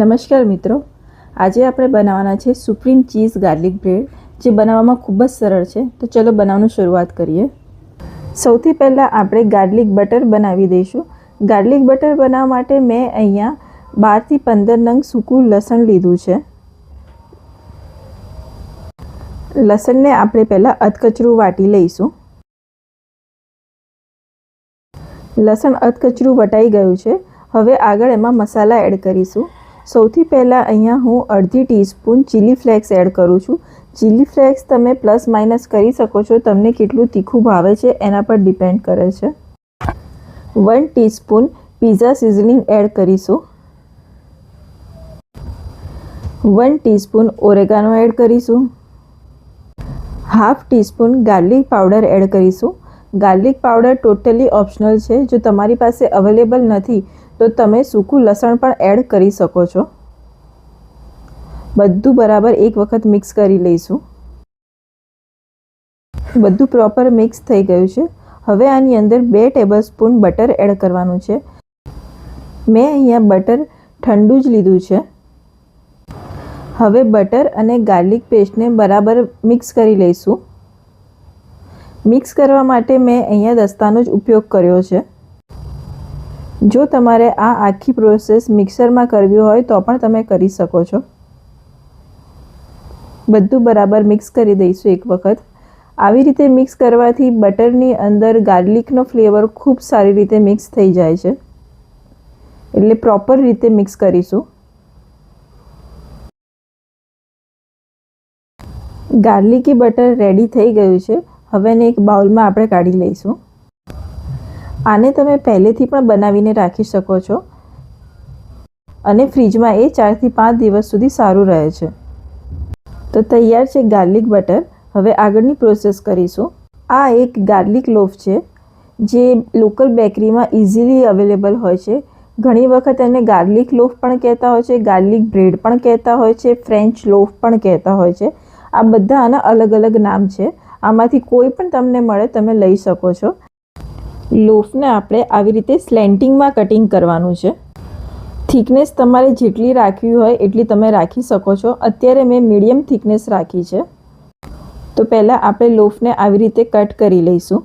નમસ્કાર મિત્રો. આજે આપણે બનાવવાના છે સુપ્રીમ ચીઝ ગાર્લિક બ્રેડ, જે બનાવવામાં ખૂબ જ સરળ છે. તો ચલો બનાવવાનું શરૂઆત કરીએ. સૌથી પહેલાં આપણે ગાર્લિક બટર બનાવી દઈશું. ગાર્લિક બટર બનાવવા માટે મેં અહીંયા બારથી પંદર નંગ સૂકું લસણ લીધું છે. લસણને આપણે પહેલાં અધકચરું વાટી લઈશું. લસણ અધકચરું વટાઈ ગયું છે. હવે આગળ એમાં મસાલા એડ કરીશું. સૌથી પહેલાં અહીંયા હું અડધી ટીસ્પૂન ચીલી ફ્લેક્સ એડ કરું છું. ચીલી ફ્લેક્સ તમે પ્લસ માઇનસ કરી શકો છો, તમને કેટલું તીખું ભાવે છે એના પર ડિપેન્ડ કરે છે. One teaspoon pizza seasoning add કરીશું. વન ટીસ્પૂન ઓરેગાનો એડ કરીશું. Half teaspoon garlic powder add કરીશું. ગાર્લિક પાવડર ટોટલી ઓપ્શનલ છે. જો તમારી પાસે અવેલેબલ નથી તો તમે સૂકું લસણ પણ એડ કરી શકો છો. બધું બરાબર એક વખત મિક્સ કરી લઈશું. બધું પ્રોપર મિક્સ થઈ ગયું છે. હવે આની અંદર બે ટેબલ સ્પૂન બટર એડ કરવાનું છે. મેં અહીંયા બટર ઠંડુ જ લીધું છે. હવે બટર અને ગાર્લિક પેસ્ટને બરાબર મિક્સ કરી લઈશું. મિક્સ કરવા માટે મેં અહીંયા દસ્તાનો જ ઉપયોગ કર્યો છે. જો તમારે આ આખી પ્રોસેસ મિક્સરમાં કરવી હોય તો પણ તમે કરી શકો છો. બધું બરાબર મિક્સ કરી દઈશું એક વખત. આવી રીતે મિક્સ કરવાથી બટરની અંદર ગાર્લિકનો ફ્લેવર ખૂબ સારી રીતે મિક્સ થઈ જાય છે. એટલે પ્રોપર રીતે મિક્સ કરીશું. ગાર્લિકી બટર રેડી થઈ ગયું છે. હવે એક બાઉલમાં આપણે કાઢી લઈશું. આને તમે પહેલેથી પણ બનાવીને રાખી શકો છો. અને ફ્રીજમાં એ ચારથી પાંચ દિવસ સુધી સારું રહે છે. તો તૈયાર છે ગાર્લિક બટર. હવે આગળની પ્રોસેસ કરીશું. આ એક ગાર્લિક લોફ છે, જે લોકલ બેકરીમાં ઇઝીલી અવેલેબલ હોય છે. ઘણી વખત એને ગાર્લિક લોફ પણ કહેતા હોય છે, ગાર્લિક બ્રેડ પણ કહેતા હોય છે, ફ્રેન્ચ લોફ પણ કહેતા હોય છે. આ બધા આના અલગ અલગ નામ છે. આમાંથી કોઈ પણ તમને મળે તમે લઈ શકો છો. લોફને આપણે આવી રીતે સ્લેન્ટિંગમાં કટિંગ કરવાનું છે. થિકનેસ તમારે જેટલી રાખવી હોય એટલી તમે રાખી શકો છો. અત્યારે મેં મીડિયમ થિકનેસ રાખી છે. તો પહેલાં આપણે લોફને આવી રીતે કટ કરી લઈશું.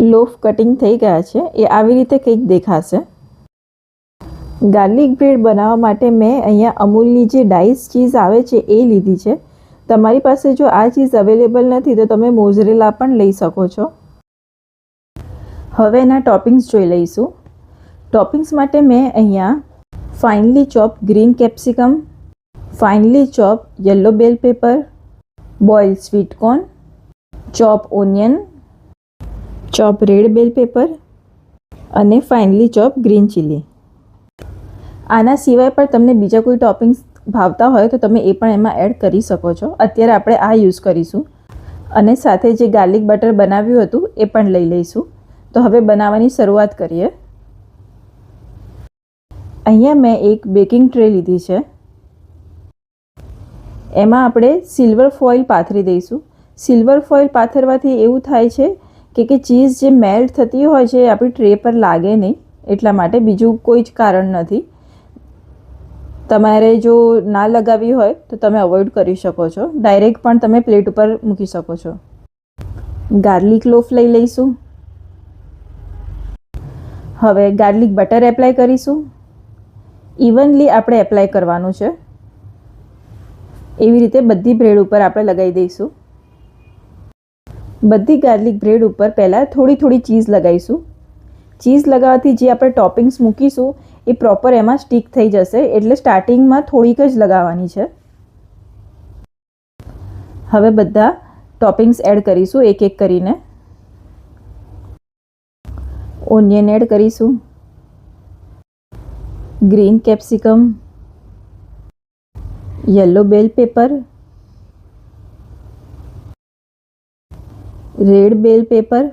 લોફ કટિંગ થઈ ગયા છે. એ આવી રીતે કંઈક દેખાશે. ગાર્લિક બ્રેડ બનાવવા માટે મેં અહીંયા અમૂલની જે ડાઈસ ચીઝ આવે છે એ લીધી છે. તમારી પાસે જો આ ચીઝ અવેલેબલ નથી, તો તમે મોઝરેલા પણ લઈ શકો છો. હવે એના ટોપિંગ્સ જોઈ લઈશું. ટોપિંગ્સ માટે મેં અહીંયા finely chop green capsicum finely chop yellow bell pepper boil sweet corn chop onion chop red bell pepper અને ફાઇનલી ચોપ ગ્રીન ચીલી આના સિવાય પણ તમને બીજા કોઈ ટોપિંગ્સ ભાવતા હોય તો તમે એ પણ એમાં એડ કરી શકો છો. અત્યારે આપણે આ યુઝ કરીશું. અને સાથે જે ગાર્લિક બટર બનાવ્યું હતું, એ પણ લઈ લઈશું. તો હવે બનાવવાની શરૂઆત કરીએ. અહીંયા મેં એક બેકિંગ ટ્રે લીધી છે. એમાં આપણે સિલ્વર ફોઇલ પાથરી દઈશું. સિલ્વર ફોઇલ પાથરવાથી એવું થાય છે કે કે ચીઝ જે મેલ્ટ થતી હોય છે એ આપણી ટ્રે પર લાગે નહીં, એટલા માટે બીજું કોઈ જ કારણ નથી. તમારે જો ના લગાવી હોય, તો તમે અવોઇડ કરી શકો છો. ડાયરેક્ટ પણ તમે પ્લેટ ઉપર મૂકી શકો છો. ગાર્લિક લોફ લઈ લઈશું. હવે ગાર્લિક બટર એપ્લાય કરીશું. ઇવનલી આપણે એપ્લાય કરવાનું છે. એવી રીતે બધી બ્રેડ ઉપર આપણે લગાવી દઈશું. બધી ગાર્લિક બ્રેડ ઉપર પહેલાં થોડી થોડી ચીઝ લગાવીશું. ચીઝ લગાવવાથી જે આપણે ટોપિંગ્સ મૂકીશું એ પ્રોપર એમાં સ્ટીક થઈ જશે. એટલે સ્ટાર્ટિંગમાં થોડીક જ લગાવવાની છે. હવે બધા ટોપિંગ્સ એડ કરીશું, એક એક કરીને. ઓનિયન એડ કરીશું. Green capsicum yellow bell pepper red bell pepper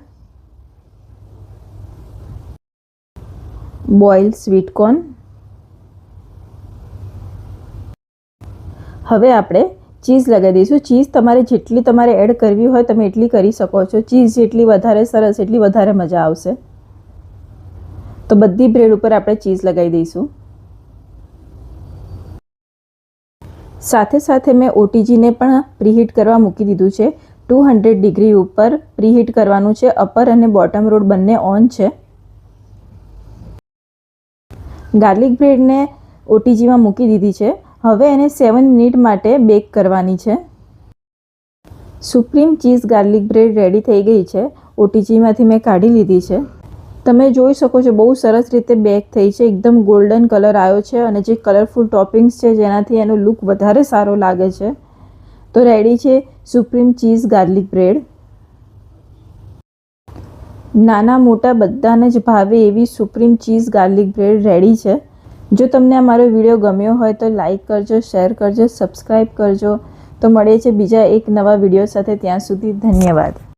boil sweet corn. હવે આપણે ચીઝ લગાવી દઈશું. ચીઝ તમારે જેટલી તમારે એડ કરવી હોય તમે એટલી કરી શકો છો. ચીઝ જેટલી વધારે સરસ, એટલી વધારે મજા આવશે. તો બધી બ્રેડ ઉપર આપણે ચીઝ લગાવી દઈશું. સાથે સાથે મેં ઓટીજીને પણ પ્રીહીટ કરવા મૂકી દીધું છે. ટુ હંડ્રેડ ડિગ્રી ઉપર પ્રીહીટ કરવાનું છે. અપર અને બોટમ રોડ બંને ઓન છે. ગાર્લિક બ્રેડને ઓટીજીમાં મૂકી દીધી છે. હવે એને સેવન મિનિટ માટે બેક કરવાની છે. Supreme cheese garlic bread ready થઈ ગઈ છે. ઓટીજીમાંથી મેં કાઢી લીધી છે. તમે જોઈ શકો છો, બહુ સરસ રીતે બેક થઈ છે. એકદમ ગોલ્ડન કલર આવ્યો છે અને જે કલરફુલ ટોપિંગ્સ છે, જેનાથી એનો લુક વધારે સારો લાગે છે. તો રેડી છે સુપ્રીમ ચીઝ ગાર્લિક બ્રેડ. નાના મોટા બધાને જ ભાવે એવી supreme cheese garlic bread ready છે. જો તમને આ મારો વીડિયો ગમ્યો હોય તો લાઇક કરજો, શેર કરજો સબસ્ક્રાઈબ કરજો. તો મળે છે બીજા એક નવા વીડિયો સાથે ત્યાં સુધી ધન્યવાદ.